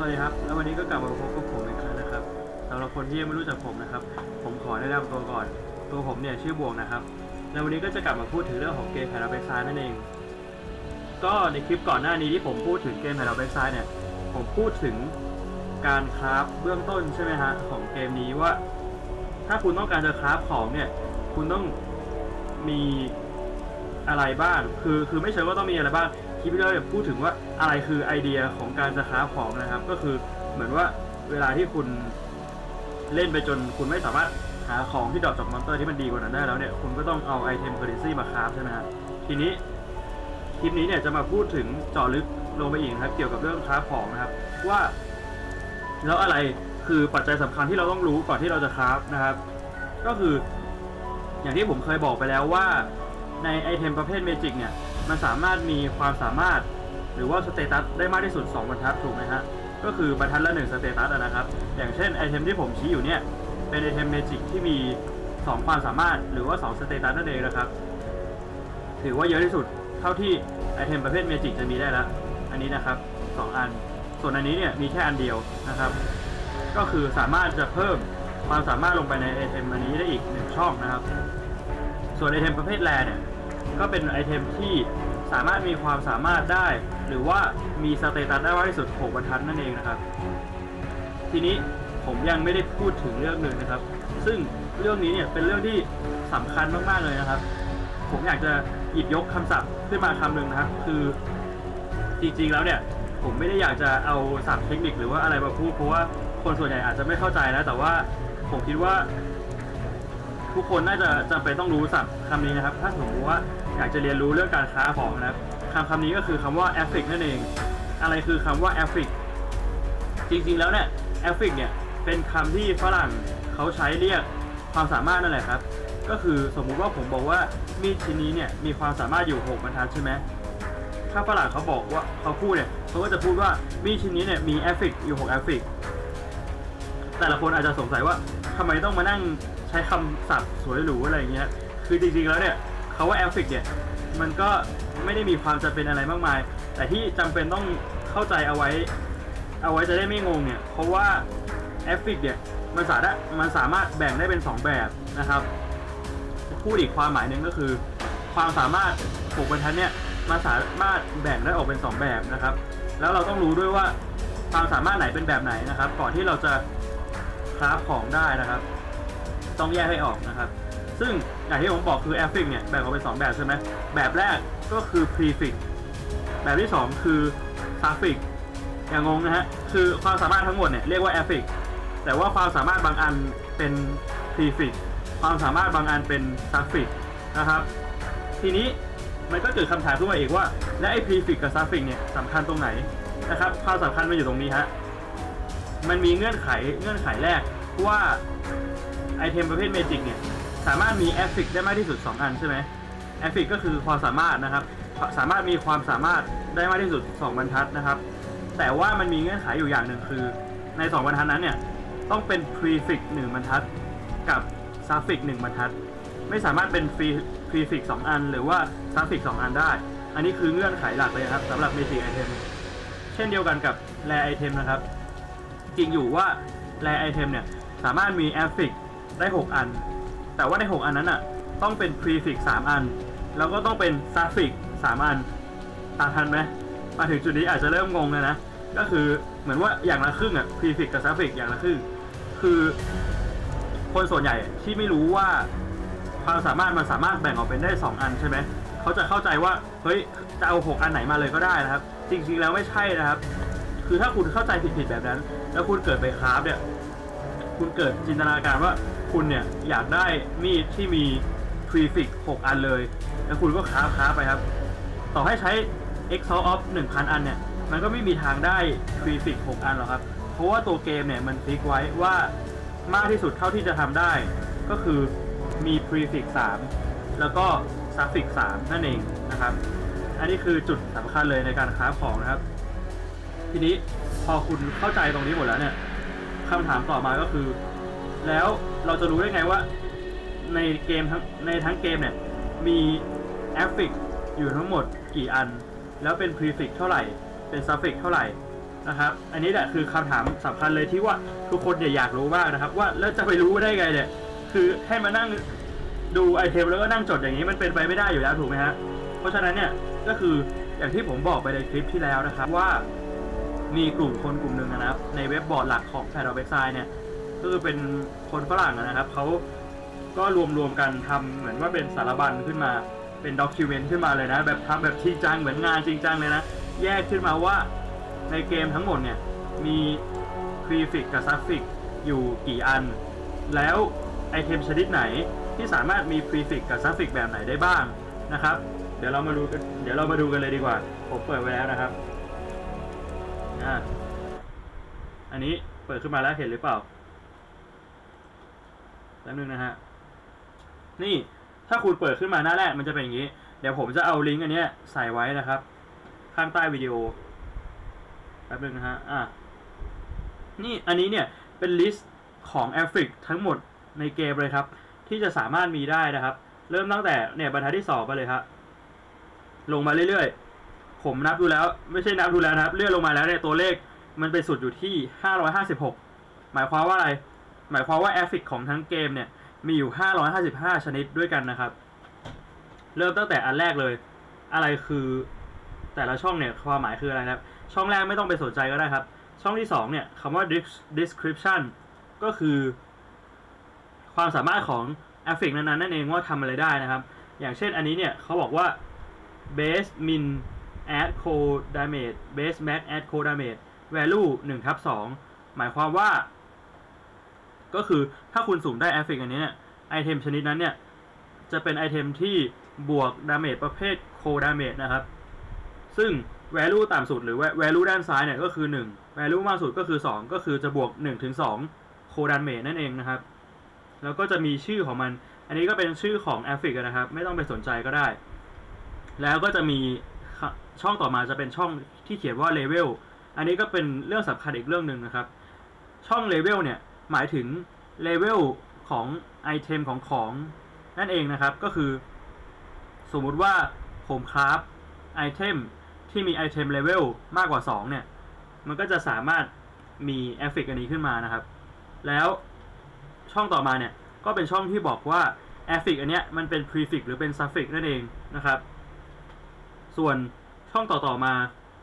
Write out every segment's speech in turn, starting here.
วัสดีครับ แล้ววันนี้ก็กลับมาพบกับผมอีกครั้งนะครับสำหรับคนที่ยังไม่รู้จักผมนะครับ ผมขอแนะนำตัวก่อน ตัวผมเนี่ยชื่อบวกนะครับ แล้ววันนี้ก็จะกลับมาพูดถึงเรื่องของเกมแพราเบซายนั่นเอง ก็ในคลิปก่อนหน้านี้ที่ผมพูดถึงเกมแพราเบซายเนี่ย ผมพูดถึงการคราฟเบื้องต้นใช่ไหมฮะของเกมนี้ว่า ถ้าคุณต้องการจะคราฟของเนี่ย คุณต้องมีอะไรบ้าง คือคือไม่เชิงว่าต้องมีอะไรบ้าง คลิปที่เราพูดถึงว่าอะไรคือไอเดียของการจะคราของนะครับ ก็คือเหมือนว่าเวลาที่คุณเล่นไปจนคุณไม่สามารถหาของที่ดรอปจากมอนเตอร์ที่มันดีกว่านั้นได้แล้วเนี่ยคุณก็ต้องเอาไอเทมเคอร์เรนซีมาคราฟใช่ไหมครับทีนี้คลิปนี้เนี่ยจะมาพูดถึงเจาะลึกลงไปอีกนะครับ เกี่ยวกับเรื่องคราของนะครับ ว่า แล้วอะไรคือปัจจัยสำคัญที่เราต้องรู้ก่อนที่เราจะคราฟนะครับ ก็คืออย่างที่ผมเคยบอกไปแล้วว่าในไอเทมประเภทเมจิกเนี่ย มันสามารถมีความสามารถหรือว่าสเตตัสได้มากที่สุด 2บรรทัดถูกไหมฮะ ก็คือบรรทัดละ1สเตตัสนะครับ อย่างเช่นไอเทมที่ผมชี้อยู่เนี่ย เป็นไอเทมเมจิกที่มี 2 ความสามารถหรือว่า 2 สเตตัสนั่นเองนะครับ ถือว่าเยอะที่สุดเท่าที่ไอเทมประเภทเมจิกจะมีได้แล้วอันนี้นะครับ 2 อัน ส่วนอันนี้เนี่ยมีแค่อันเดียวนะครับ ก็คือสามารถจะเพิ่มความสามารถลงไปในไอเทมอันนี้ได้อีกหนึ่งช่องนะครับ ส่วนไอเทมประเภทแรเนี่ย ก็เป็นไอเทมที่สามารถมีความสามารถได้ หรือว่ามีสเตตัสได้มากที่สุด6บรรทัดนั่นเองนะครับ ทีนี้ผมยังไม่ได้พูดถึงเรื่องหนึ่งนะครับ ซึ่งเรื่องนี้เนี่ยเป็นเรื่องที่สำคัญมากๆเลยนะครับ ผมอยากจะหยิบยกคำศัพท์ขึ้นมาคำหนึ่งนะครับ คือจริงๆแล้วเนี่ยผมไม่ได้อยากจะเอาศัพท์เทคนิคหรือว่าอะไรมาพูดเพราะว่าคนส่วนใหญ่อาจจะไม่เข้าใจนะแต่ว่าผมคิดว่า ทุกคนน่าจะจำเป็นต้องรู้ศัพท์คำนี้นะครับ ถ้าสมมติว่า อยากจะเรียนรู้เรื่องการค้าของนะครับคำคำนี้ก็คือคำว่า a f f i c นั่นเอง อะไรคือคำว่า a f f i c จริงๆแล้วเนี่ย a f f i c เนี่ยเป็นคำที่ฝรั่งเขาใช้เรียกความสามารถนั่นแหละครับ ก็คือสมมุติว่าผมบอกว่ามีดชิ้นนี้เนี่ยมีความสามารถอยู่ 6บรรทัดใช่ไหมถ้าฝรั่งเขาบอกว่าเขาพูดเนี่ยเขาก็จะพูดว่ามีดชิ้นนี้เนี่ยมี a f f i c อยู่6 a f f i c แต่ละคนอาจจะสงสัยว่าทำไมต้องมานั่งใช้คำศัพท์สวยหรูอะไรอย่างเงี้ย คือจริงๆแล้วเนี่ยาว่าแอลฟิกเนี่ยมันก็ไม่ได้มีความจำเป็นอะไรมากมาย แต่ที่จำเป็นต้องเข้าใจเอาไว้ เอาไว้จะได้ไม่งงเนี่ยเพราะว่าแอฟริกเนี่ยมันสามารถมันสามารถแบ่งได้เป็น 2 แบบนะครับพูดอีกความหมายหนึ่งก็คือ ความสามารถหกบรรทัดเนี่ยมันสามารถแบ่งได้ออกเป็น 2 แบบนะครับ แล้วเราต้องรู้ด้วยว่าความสามารถไหนเป็นแบบไหนนะครับ ก่อนที่เราจะคราฟของได้นะครับ ต้องแยกให้ออกนะครับ ซึ่งอย่างที่ผมบอกคือ a f f i x เนี่ยแบ่งออกเป็น2แบบใช่ไหมแบบแรกก็คือ prefix แบบที่ 2 คือ suffix อย่างงงนะฮะคือความสามารถทั้งหมดเนี่ยเรียกว่า a f f i x แต่ว่าความสามารถบางอันเป็น prefix ความสามารถบางอันเป็น suffix นะครับ ทีนี้มันก็เกิดคำถามขึ้นมาอีกว่า และไอ้ prefix กับ suffix เนี่ยสำคัญตรงไหนนะครับความสำคัญมันอยู่ตรงนี้ฮะมันมีเงื่อนไขเงื่อนไขแรกว่าไอเทมประเภทเมจิกเนี่ย สามารถมีแอฟฟิกได้มากที่สุด 2 อันใช่ไหมแอฟฟิกก็คือความสามารถนะครับ สามารถมีความสามารถได้มากที่สุด 2 บรรทัดนะครับ แต่ว่ามันมีเงื่อนไขอยู่อย่างหนึ่งคือ ใน 2 บรรทัดนั้นเนี่ย ต้องเป็น prefix 1 บรรทัด กับ suffix 1 บรรทัด ไม่สามารถเป็น prefix 2 อัน หรือว่า suffix 2 อันได้ อันนี้คือเงื่อนไขหลักเลยครับสำหรับ magic item เช่นเดียวกันกับ rare item นะครับ จริงอยู่ว่าแรไอเทมเนี่ยสามารถมีแอฟฟิกได้ 6 อัน แต่ว่าใน 6 อันนั้นอะต้องเป็น prefix 3 อัน แล้วก็ต้องเป็น suffix 3 อันตามทันไหมมาถึงจุดนี้อาจจะเริ่มงงเลยนะ ก็คือเหมือนว่าอย่างละครึ่งอะ prefix กับ suffix อย่างละครึ่ง คือ คนส่วนใหญ่ที่ไม่รู้ว่าความสามารถมันสามารถแบ่งออกเป็นได้ 2 อันใช่ไหม เขาจะเข้าใจว่า เฮ้ย จะเอา 6 อันไหนมาเลยก็ได้นะครับ จริงๆแล้วไม่ใช่นะครับ คือถ้าคุณเข้าใจผิดๆแบบนั้น แล้วคุณเกิดไปคราฟเนี่ย คุณเกิดจินตนาการว่า คุณเนี่ยอยากได้มีดที่มี prefix 6อันเลย แล้วคุณก็คราคราไปครับ ต่อให้ใช้ exhaust of 1,000 อันเนี่ย มันก็ไม่มีทางได้ prefix 6อันหรอกครับ เพราะว่าตัวเกมเนี่ยมันฟิกไว้ว่ามากที่สุดเท่าที่จะทำได้ ก็คือมี prefix 3แล้วก็ suffix 3นั่นเองนะครับ อันนี้คือจุดสำคัญเลยในการคราของนะครับ ทีนี้พอคุณเข้าใจตรงนี้หมดแล้วเนี่ยคำถามต่อมาก็คือ แล้วเราจะรู้ได้ไงว่าในเกมทั้งในทั้งเกมเนี่ย มีแอฟฟิกอยู่ทั้งหมดกี่อัน แล้วเป็นพรีฟิกเท่าไหร่ เป็นซัฟฟิกเท่าไหร่นะครับ อันนี้แหละคือคำถามสำคัญเลยที่ว่าทุกคนเนี่ยอยากรู้มากนะครับ ว่าแล้วจะไปรู้ได้ไงเนี่ย คือให้มานั่งดูไอเทมแล้วก็นั่งจดอย่างนี้มันเป็นไปไม่ได้อยู่แล้วถูกไหมฮะ เพราะฉะนั้นเนี่ยก็คืออย่างที่ผมบอกไปในคลิปที่แล้วนะครับว่ามีกลุ่มคนกลุ่มหนึ่งนะครับในเว็บบอร์ดหลักของแพดอเว็บไซต์เนี่ย ก็คือเป็นคนฝรั่งนะครับเขาก็รวมรวมๆกันทำเหมือนว่าเป็นสารบัญขึ้นมาเป็นด็อกิเมนต์ขึ้นมาเลยนะ แบบทำแบบจริงจังเหมือนงานจริงจังเลยนะ แยกขึ้นมาว่าในเกมทั้งหมดเนี่ย มีพรีฟิกกับซัฟฟิกอยู่กี่อัน แล้วไอเทมชนิดไหนที่สามารถมีพรีฟิกกับซัฟฟิกแบบไหนได้บ้างนะครับ เดี๋ยวเรามาดูกันเดี๋ยวเรามาดูกันเลยดีกว่า ผมเปิดไว้แล้วนะครับอ่าอันนี้เปิดขึ้นมาแล้วเห็นหรือเปล่า แป๊บนึงนะฮะ นี่ถ้าคุณเปิดขึ้นมาหน้าแรกมันจะเป็นอย่างนี้ เดี๋ยวผมจะเอาลิงก์อันนี้ใส่ไว้นะครับ ข้างใต้วิดีโอแป๊บนึงนะฮะ อะ นี่อันนี้เนี่ยเป็นลิสต์ของแอฟริกทั้งหมดในเกมเลยครับ ที่จะสามารถมีได้นะครับ เริ่มตั้งแต่เนี่ยบรรทัดที่สองไปเลยครับลงมาเรื่อยๆ ผมนับดูแล้ว ไม่ใช่นับดูแล้วนะครับ เลื่อนลงมาแล้วเนี่ยตัวเลขมันไปสุดอยู่ที่ 556 หมายความว่าอะไร หมายความว่าแอฟริกของทั้งเกมเนี่ยมีอยู่ 555 ชนิดด้วยกันนะครับ เริ่มตั้งแต่อันแรกเลย อะไรคือแต่ละช่องเนี่ยความหมายคืออะไรครับ ช่องแรกไม่ต้องไปสนใจก็ได้ครับ ช่องที่สองเนี่ยคำว่า description ก็คือ ความสามารถของแอฟฟิกนั้นๆนั่นเองว่าทำอะไรได้นะครับ อย่างเช่นอันนี้เนี่ยเขาบอกว่า base min add code damage base max add code damage value 1ทับ2หมายความว่า ก็คือถ้าคุณสุ่มได้แอฟฟิกอันนี้เนี่ยไอเทมชนิดนั้นเนี่ย จะเป็นไอเทมที่บวกดาเมจประเภทโคดาเมจนะครับ ซึ่ง value ต่ำสุดหรือ value ด้านซ้ายเนี่ยก็คือ 1 value มากสุดก็คือ 2 ก็คือจะบวก1ถึง2โคดาเมจนั่นเองนะครับ แล้วก็จะมีชื่อของมัน อันนี้ก็เป็นชื่อของแอฟริกนะครับ ไม่ต้องไปสนใจก็ได้ แล้วก็จะมีช่องต่อมาจะเป็นช่องที่เขียนว่าเลเวลอันนี้ก็เป็นเรื่องสำคัญอีกเรื่องหนึ่งนะครับ ช่องเลเวลเนี่ย หมายถึงเลเวลของไอเทมของของนั่นเองนะครับก็คือ สมมุติว่าผมคราฟไอเทมที่มีไอเทมเลเวลมากกว่า 2 เนี่ย มันก็จะสามารถมีแอฟฟิกอันนี้ขึ้นมานะครับ แล้วช่องต่อมาเนี่ยก็เป็นช่องที่บอกว่าแอฟฟิกอันเนี้ยมันเป็นพรีฟิกหรือเป็นซัฟฟิกนั่นเองนะครับ ส่วนช่องต่อๆมา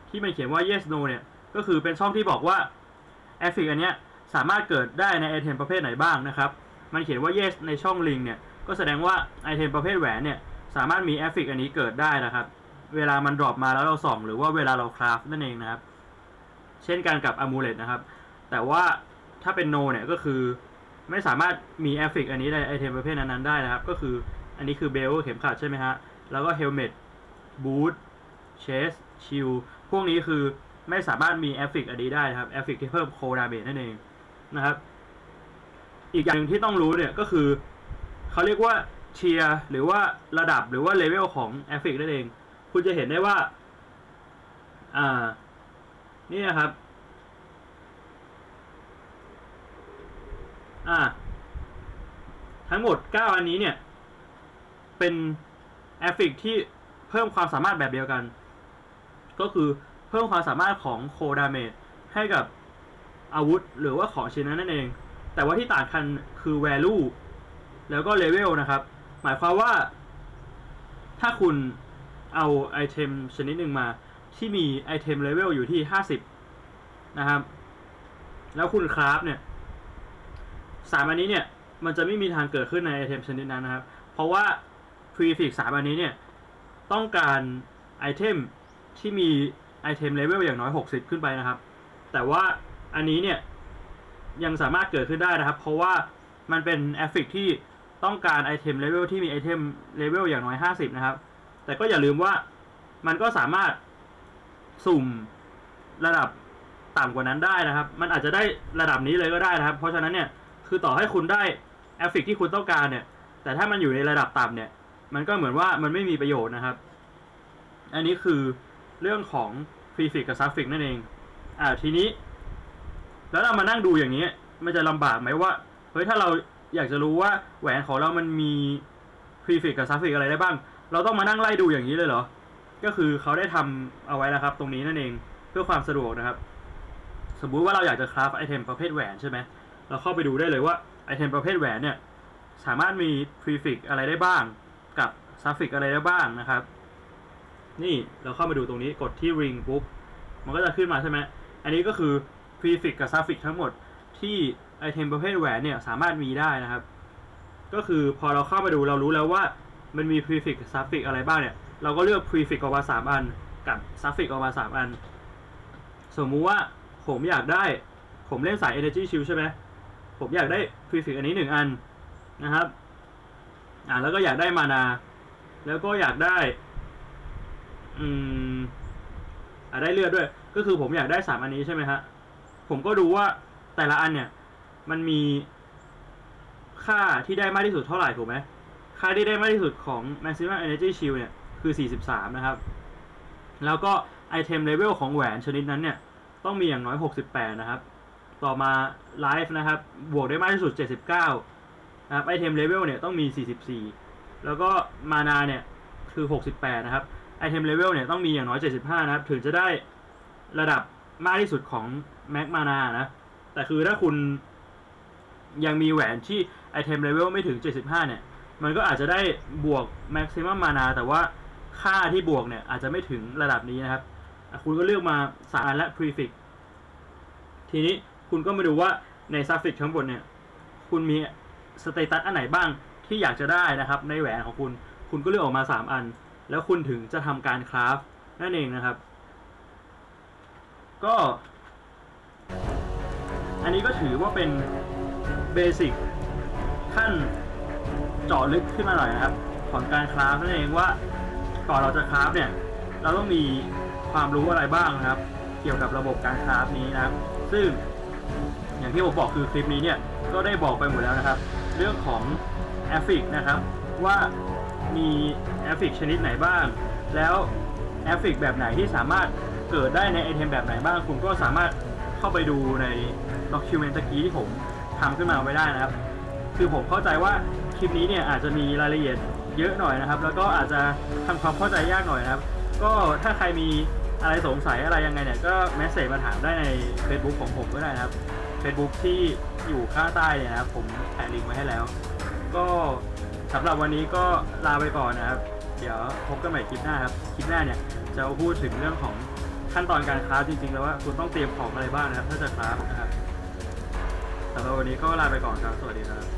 ที่มันเขียนว่า yes no เนี่ย ก็คือเป็นช่องที่บอกว่าแอฟฟิกอันเนี้ย สามารถเกิดได้ในไอเทมประเภทไหนบ้างนะครับ มันเขียนว่า yes ในช่องลิงเนี่ย ก็แสดงว่าไอเทมประเภทแหวนเนี่ย สามารถมีแอฟฟิกอันนี้เกิดได้นะครับ เวลามันดรอปมาแล้วเราส่อง หรือว่าเวลาเราคราฟนั่นเองนะครับ เช่นกันกับ Amulet นะครับ แต่ว่าถ้าเป็น no เนี่ยก็คือไม่สามารถมีแอฟฟิกอันนี้ในไอเทมประเภทนั้นๆได้นะครับ ก็คืออันนี้คือเบลเข็มขัดใช่ไหมฮะ แล้วก็เฮลเมตบูทเชสชิลพวกนี้คือไม่สามารถมีแอฟฟิกอันนี้ได้นะครับแอฟฟิกที่เพิ่มโคดาเมจนั่นเอง นะครับ อีกอย่างหนึ่งที่ต้องรู้เนี่ยก็คือเขาเรียกว่าเทียร์หรือว่าระดับหรือว่าเลเวลของแอฟฟิกนั่นเอง คุณจะเห็นได้ว่า อ่า นี่นะครับ อ่า ทั้งหมด 9 อันนี้เนี่ย เป็นแอฟฟิกที่เพิ่มความสามารถแบบเดียวกัน ก็คือเพิ่มความสามารถของโคดาเมจให้กับ อาวุธ หรือว่าของชิ้นนั้นนั่นเอง แต่ว่าที่ต่างกันคือ value แล้วก็ level นะครับ หมายความว่า ถ้าคุณเอาไอเทมชนิดหนึ่งมา ที่มีไอเทมเลเวลอยู่ที่ 50 นะครับ แล้วคุณคราฟเนี่ยสามอันนี้เนี่ย มันจะไม่มีทางเกิดขึ้นในไอเทมชนิดนั้นนะครับ เพราะว่า prefix สามอันนี้เนี่ย ต้องการไอเทมที่มีไอเทมเลเวลอย่างน้อย 60 ขึ้นไปนะครับ แต่ว่า อันนี้เนี่ยยังสามารถเกิดขึ้นได้นะครับ เพราะว่ามันเป็นแอฟฟิกที่ต้องการไอเทมเลเวลที่มีไอเทมเลเวลอย่างน้อย 50 นะครับ แต่ก็อย่าลืมว่ามันก็สามารถสุ่มระดับต่ำกว่านั้นได้นะครับ มันอาจจะได้ระดับนี้เลยก็ได้นะครับ เพราะฉะนั้นเนี่ยคือต่อให้คุณได้แอฟฟิกที่คุณต้องการเนี่ย แต่ถ้ามันอยู่ในระดับต่ำเนี่ย มันก็เหมือนว่ามันไม่มีประโยชน์นะครับ อันนี้คือเรื่องของพรีฟิกกับซัฟฟิกนั่นเอง อ่าทีนี้ แล้วเรามานั่งดูอย่างนี้ มันจะลำบากไหมว่าเฮ้ยถ้าเราอยากจะรู้ว่าแหวนของเรามันมีพรีฟิกกับซัฟฟิกอะไรได้บ้าง เราต้องมานั่งไล่ดูอย่างนี้เลยเหรอ ก็คือเขาได้ทำเอาไว้แล้วครับ ตรงนี้นั่นเองเพื่อความสะดวกนะครับ สมมุติว่าเราอยากจะคราฟไอเทมประเภทแหวนใช่ไหมเราเข้าไปดูได้เลยว่าไอเทมประเภทแหวนเนี่ยสามารถมี prefix อะไรได้บ้าง กับ suffix อะไรได้บ้างนะครับ นี่เราเข้ามาดูตรงนี้กดที่ ring ปุ๊บมันก็จะขึ้นมาใช่ไหมอันนี้ก็คือ prefix กับ suffix ทั้งหมดที่ไอเทมประเภทแหวนเนี่ยสามารถมีได้นะครับ ก็คือพอเราเข้ามาดูเรารู้แล้วว่ามันมี prefix กับ suffix อะไรบ้างเนี่ย เราก็เลือก prefix ออกมาสามอัน กับ suffix ออกมาสามอัน สมมุติว่าผมอยากได้ ผมเล่นสาย energy shield ใช่ไหม ผมอยากได้ prefix อันนี้หนึ่งอันนะครับ อ่าแล้วก็อยากได้มานา แล้วก็อยากได้ อืมอ่าได้เลือดด้วย ก็คือผมอยากได้สามอันนี้ใช่ไหมฮะ ผมก็ดูว่าแต่ละอันเนี่ย มันมีค่าที่ได้มากที่สุดเท่าไหร่ถูกไหมค่าที่ได้มากที่สุดของ maximum energy shield เนี่ย คือ 43 นะครับ แล้วก็ไอเทมเลเวลของแหวนชนิดนั้นเนี่ย ต้องมีอย่างน้อย 68 นะครับ ต่อมา life นะครับ บวกได้มากที่สุด 79 นะครับไอเทมเลเวลเนี่ยต้องมี 44 แล้วก็มานาเนี่ย คือ 68 นะครับไอเทมเลเวลเนี่ยต้องมีอย่างน้อย 75 นะครับ ถึงจะได้ระดับมากที่สุดของ แม็กมานานะ แต่คือถ้าคุณยังมีแหวนที่ไอเทมเลเวลไม่ถึง 75 เนี่ย มันก็อาจจะได้บวกแม็กซิมัมมานาแต่ว่าค่าที่บวกเนี่ย อาจจะไม่ถึงระดับนี้นะครับ คุณก็เลือกมาสารและ prefix ทีนี้คุณก็มาดูว่าใน suffix ทั้งหมดเนี่ย คุณมีสเตตัสอันไหนบ้างที่อยากจะได้นะครับ ในแหวนของคุณ คุณก็เลือกออกมา 3 อัน แล้วคุณถึงจะทำการคราฟนั่นเองนะครับ ก็ อันนี้ก็ถือว่าเป็นเบสิกขั้นเจาะลึกขึ้นมาหน่อยนะครับ ของการคราฟนั่นเองว่าก่อนเราจะคราฟเนี่ย เราต้องมีความรู้อะไรบ้างนะครับ เกี่ยวกับระบบการคราฟนี้นะครับ ซึ่งอย่างที่ผมบอกคือคลิปนี้เนี่ยก็ได้บอกไปหมดแล้วนะครับ เรื่องของแอฟิกนะครับ ว่ามีแอฟิกชนิดไหนบ้าง แล้วแอฟฟิกแบบไหนที่สามารถเกิดได้ในไอเทมแบบไหนบ้าง คุณก็สามารถ เข้าไปดูในด็อกิวเมนต์ตะกี้ที่ผมทำขึ้นมาไว้ได้นะครับ คือผมเข้าใจว่าคลิปนี้เนี่ยอาจจะมีรายละเอียดเยอะหน่อยนะครับ แล้วก็อาจจะทำความเข้าใจยากหน่อยนะครับ ก็ถ้าใครมีอะไรสงสัยอะไรยังไงเนี่ยก็แมสเซจมาถามได้ใน Facebook ของผมก็ได้นะครับ Facebook ที่อยู่ข้างใต้เนี่ยนะครับผมแปะลิงก์ไว้ให้แล้ว ก็สำหรับวันนี้ก็ลาไปก่อนนะครับ เดี๋ยวพบกันใหม่คลิปหน้าครับ คลิปหน้าเนี่ยจะพูดถึงเรื่องของ ขั้นตอนการคราฟจริงๆ แล้วว่าคุณต้องเตรียมของอะไรบ้างนะครับ ถ้าจะคราฟนะครับสำหรับวันนี้ก็ลาไปก่อนครับ สวัสดีครับ